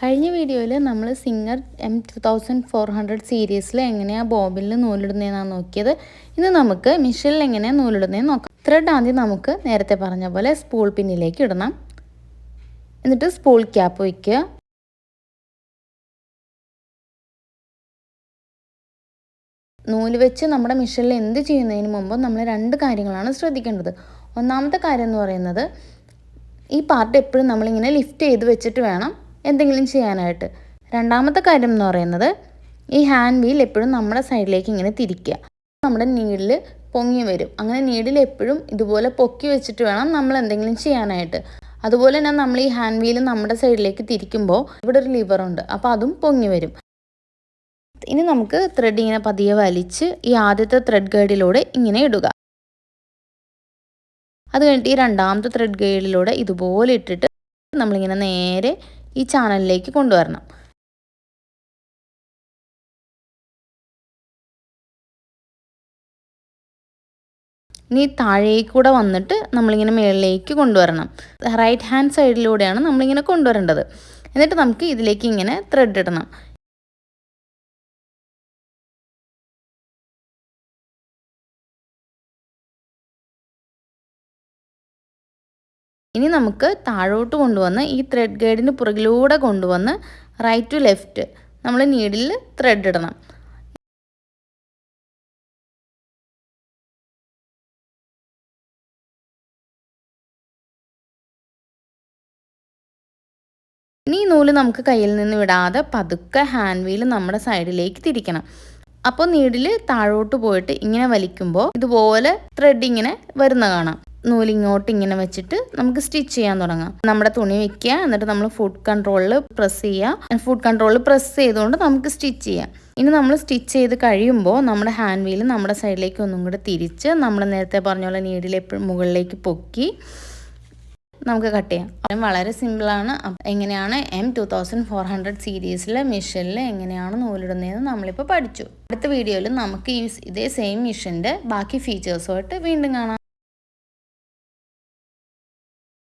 കഴിഞ്ഞ വീഡിയോയിൽ നമ്മൾ singer M two thousand four hundred സീരീസിൽ എങ്ങനെയാണ് ബോബിനിൽ നൂലിടുന്നതെന്നാണ് നോക്കിയത്. ഇന്ന് നമുക്ക് മിഷനിൽ എങ്ങനെയാണ് നൂലിടുന്നതെന്ന് നോക്കാം. ത്രെഡ് ആദ്യം നമുക്ക് നേരത്തെ പറഞ്ഞ പോലെ സ്പൂൾ പിന്നിലേക്ക് ഇടണം. എന്നിട്ട് സ്പൂൾ ക്യാപ്പ് വയ്ക്കുക നൂൽ വെച്ച് നമ്മുടെ മിഷനിൽ എന്ത് ചെയ്യുന്നതിന് മുമ്പ് നമ്മൾ രണ്ട് കാര്യങ്ങളാണ് ശ്രദ്ധിക്കേണ്ടത്. ഒന്നാമത്തെ കാര്യം എന്ന് പറയുന്നത് ഈ പാർട്ട് എപ്പോഴും നമ്മളിങ്ങനെ ലിഫ്റ്റ് ചെയ്ത് വെച്ചിട്ട് വേണം എന്തെങ്കിലും ചെയ്യാനായിട്ട്. രണ്ടാമത്തെ കാര്യം എന്ന് പറയുന്നത് ഈ ഹാൻഡ് വീൽ എപ്പോഴും നമ്മുടെ സൈഡിലേക്ക് ഇങ്ങനെ തിരിക്കുക. നമ്മുടെ നീഡിൽ പൊങ്ങി വരും. അങ്ങനെ നീഡിൽ എപ്പോഴും ഇതുപോലെ പൊക്കി വെച്ചിട്ട് വേണം നമ്മൾ എന്തെങ്കിലും ചെയ്യാനായിട്ട്. അതുപോലെ തന്നെ നമ്മൾ ഈ ഹാൻഡ് വീൽ നമ്മുടെ സൈഡിലേക്ക് തിരിക്കുമ്പോൾ ഇവിടെ ഒരു ലിവറുണ്ട് അപ്പോൾ അതും പൊങ്ങി വരും. ഇനി നമുക്ക് ത്രെഡ് ഇങ്ങനെ പതിയെ വലിച്ച് ഈ ആദ്യത്തെ ത്രെഡ് ഗൈഡിലൂടെ ഇങ്ങനെ ഇടുക. അത് കഴിഞ്ഞിട്ട് ഈ രണ്ടാമത്തെ ത്രെഡ് ഗൈഡിലൂടെ ഇതുപോലെ ഇട്ടിട്ട് നമ്മളിങ്ങനെ നേരെ ഈ ചാനലിലേക്ക് കൊണ്ടുവരണം. ഇനി താഴേക്ക് കൂടെ വന്നിട്ട് നമ്മളിങ്ങനെ മുകളിലേക്ക് കൊണ്ടുവരണം. റൈറ്റ് ഹാൻഡ് സൈഡിലൂടെയാണ് നമ്മളിങ്ങനെ കൊണ്ടുവരേണ്ടത്. എന്നിട്ട് നമുക്ക് ഇതിലേക്ക് ഇങ്ങനെ ത്രെഡ് ഇടണം. ഇനി നമുക്ക് താഴോട്ട് കൊണ്ടുവന്ന് ഈ ത്രെഡ് ഗൈഡിന് പുറകിലൂടെ കൊണ്ടുവന്ന് റൈറ്റ് ടു ലെഫ്റ്റ് നമ്മൾ നീഡിൽ ത്രെഡ് ഇടണം. ഇനി നൂൽ നമുക്ക് കയ്യിൽ നിന്ന് വിടാതെ പതുക്കെ ഹാൻഡ് വീൽ നമ്മുടെ സൈഡിലേക്ക് തിരിക്കണം. അപ്പോൾ നീഡിൽ താഴോട്ട് പോയിട്ട് ഇങ്ങനെ വലിക്കുമ്പോൾ ഇതുപോലെ ത്രെഡ് ഇങ്ങനെ വരുന്ന കാണാം. നൂലിങ്ങോട്ട് ഇങ്ങനെ വെച്ചിട്ട് നമുക്ക് സ്റ്റിച്ച് ചെയ്യാൻ തുടങ്ങാം. നമ്മുടെ തുണി വെക്കുക എന്നിട്ട് നമ്മൾ ഫുഡ് കൺട്രോളിൽ പ്രസ് ചെയ്യുക. ഫുഡ് കൺട്രോളിൽ പ്രസ് ചെയ്തുകൊണ്ട് നമുക്ക് സ്റ്റിച്ച് ചെയ്യാം. ഇനി നമ്മൾ സ്റ്റിച്ച് ചെയ്ത് കഴിയുമ്പോൾ നമ്മുടെ ഹാൻഡ് വീൽ നമ്മുടെ സൈഡിലേക്ക് ഒന്നും കൂടെ തിരിച്ച് നമ്മൾ നേരത്തെ പറഞ്ഞ പോലെ നീഡിൽ എപ്പോഴും മുകളിലേക്ക് പൊക്കി നമുക്ക് കട്ട് ചെയ്യാം. അപ്പം വളരെ സിമ്പിളാണ് എങ്ങനെയാണ് M two thousand four hundred സീരീസിലെ മിഷനിൽ എങ്ങനെയാണ് നൂലിടുന്നതെന്ന് നമ്മളിപ്പോൾ പഠിച്ചു. അടുത്ത വീഡിയോയിൽ നമുക്ക് ഈ ഇതേ സെയിം മിഷന്റെ ബാക്കി ഫീച്ചേഴ്സുമായിട്ട് വീണ്ടും കാണാം.